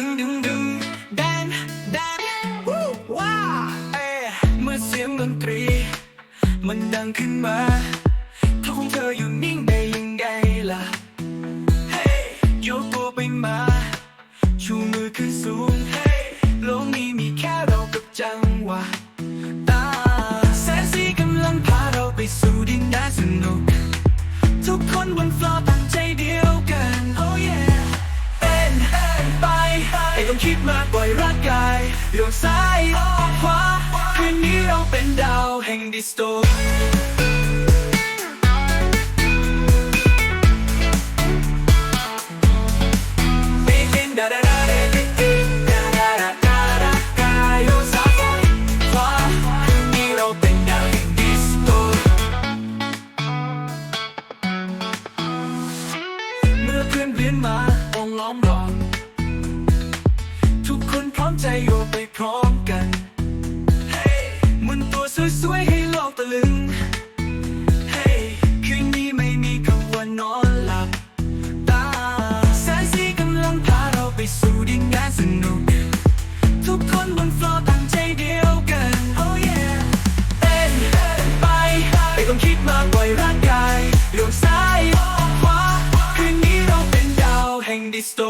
ดึงดึงดึงแดนแดนวู้ว้าเอ้เมื่อเสียงดนตรี มันดังขึ้นมาท้าของเธออยู่นิ่งได้ยังไงล่ะเฮ้ยยกตัวไปมา ชูมือขึ้นสูงเฮ้ยโลกนี้มีแค่เรากับจังหวะตาแสงสีกำลังพาเราไปสู่ดินแดนสนุก ทุกคนบนฟลอร์ตั้งใจ คิดมากปล่อยร่างกายโยกซ้ายออกขวาคืนนี้เราเป็นดาวแห่งดิสโทเพื่อนเรียนมาองล้อมรอบ คนพร้อมใจโยไปพร้อมกันเฮ้ยมุนตัวสวยๆให้โลกตะลึงเฮ้ยคืนนี้ไม่มีคำว่านอนหลับตาแสงสีกำลังพาเราไปสู่ดินแดนสนุก ทุกคนบนฟลอร์ตั้งใจเดียวกัน oh yeah เต้นไปไม่ต้องคิดมากปล่อยร่างกายเลี้ยวซ้ายขวาคืนนี้เราเป็นดาวแห่งดิสโท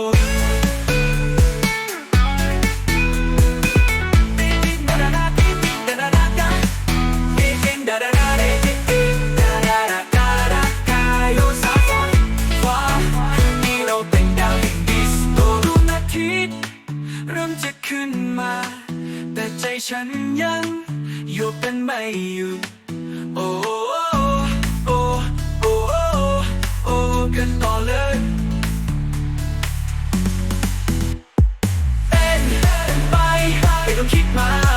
ฉันยังอยู่เป็นไม่อยู่โอ้โอ้โอ้โอ้โอ้กันต่อเลยเป็นไปไม่ต้องคิดมา